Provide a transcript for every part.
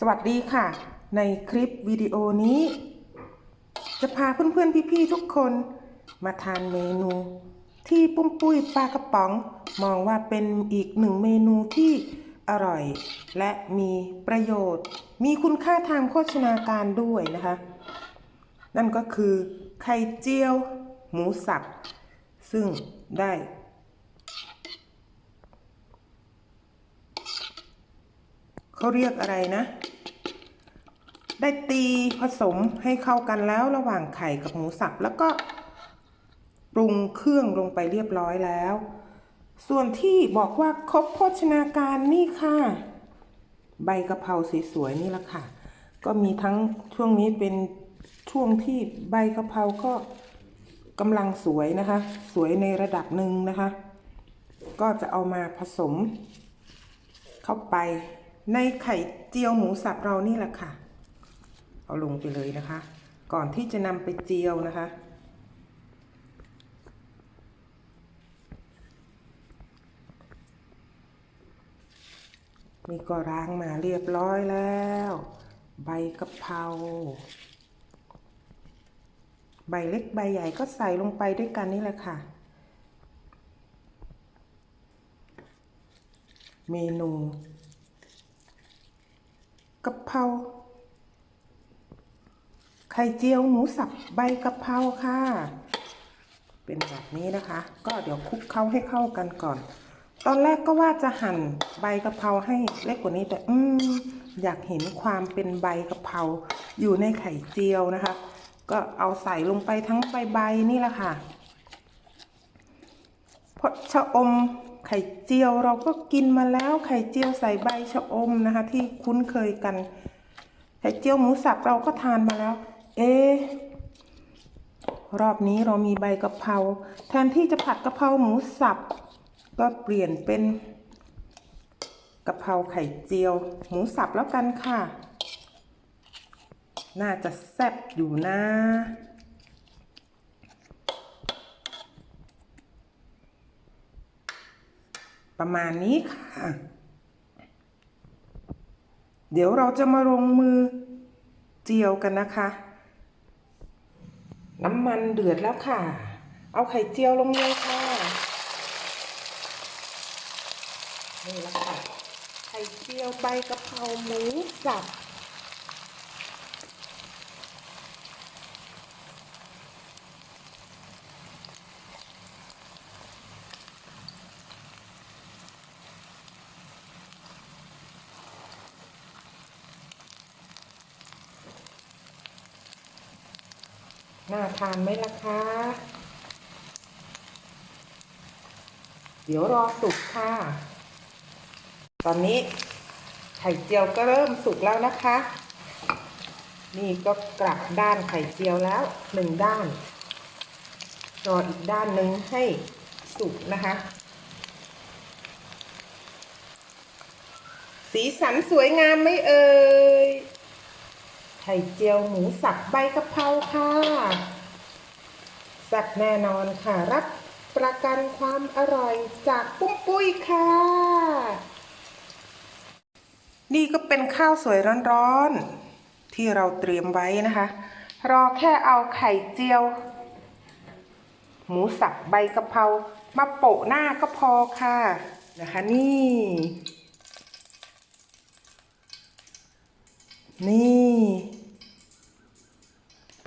สวัสดีค่ะ ในคลิปวิดีโอนี้ จะพาเพื่อนๆพี่ๆทุกคน มาทานเมนู ที่ปุ้มปุ้ยปลากระป๋อง มองว่าเป็นอีกหนึ่งเมนูที่อร่อย และมีประโยชน์ มีคุณค่าทางโภชนาการด้วยนะคะ นั่นก็คือไข่เจียว หมูสับ ซึ่งได้เขาเรียกอะไรนะ ได้ตีผสมให้เข้ากันแล้วระหว่างไข่กับหมูสับแล้วก็ปรุงเครื่องลงไปเรียบร้อยแล้ว ส่วนที่บอกว่าครบโภชนาการนี่ค่ะ ใบกะเพราสวยๆนี่แหละค่ะ ก็มีทั้งช่วงนี้เป็นช่วงที่ใบกะเพราก็กำลังสวยนะคะ สวยในระดับหนึ่งนะคะ ก็จะเอามาผสม เข้าไปในไข่เจียวหมูสับเรานี่แหละค่ะ เอาลงไปเลยนะคะ ก่อนที่จะนำไปเจียวนะคะ นี่ก็ล้างมาเรียบร้อยแล้ว ใบกะเพราใบเล็กใบใหญ่ก็ใส่ลงไปด้วยกันนี่แหละค่ะ เมนูกะเพรา ไข่เจียวหมูสับใบกะเพราค่ะ เป็นแบบนี้นะคะ ก็เดี๋ยวคลุกเคล้าให้เข้ากันก่อน ตอนแรกก็ว่าจะหั่นใบกะเพราให้เล็กกว่านี้แต่อืมอยากเห็นความเป็นใบกะเพราอยู่ในไข่เจียวนะคะ ก็เอาใส่ลงไปทั้งใบใบนี่แหละค่ะเพราะชะอมไข่เจียวเราก็กินมาแล้วไข่เจียวใส่ใบชะอมนะคะ ที่คุ้นเคยกัน ไข่เจียวหมูสับเราก็ทานมาแล้ว เอรอบนี้เรามีใบกะเพราแทนที่จะผัดกะเพราหมูสับ ก็เปลี่ยนเป็นกะเพราไข่เจียว หมูสับแล้วกันค่ะ น่าจะแซ่บอยู่นะ ประมาณนี้ค่ะ เดี๋ยวเราจะมาลงมือเจียวกันนะคะ น้ำมันเดือดแล้วค่ะ เอาไข่เจียวลงเลยค่ะ นี่แหละค่ะ ไข่เจียวใบกะเพราหมูสับ น่าทานไหมล่ะคะ เดี๋ยวรอสุกค่ะ ตอนนี้ไข่เจียวก็เริ่มสุกแล้วนะคะ นี่ก็กลับด้านไข่เจียวแล้วหนึ่งด้าน รออีกด้านหนึ่งให้สุกนะคะ สีสันสวยงามไหม่เอ่ย ไข่เจียวหมูสับใบกะเพราค่ะแซ่บแน่นอนค่ะ รับประกันความอร่อยจากปุ้มปุ้ยค่ะ นี่ก็เป็นข้าวสวยร้อนๆ ที่เราเตรียมไว้นะคะ รอแค่เอาไข่เจียว หมูสับใบกะเพรามาโปะหน้าก็พอค่ะนะคะนี่นี่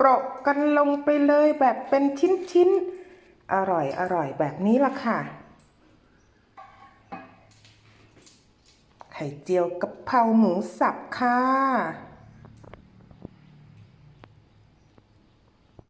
โปรกกันลงไปเลยแบบเป็นชิ้นๆ อร่อยอร่อยแบบนี้ล่ะค่ะ ไข่เจียวกะเพราหมูสับค่ะ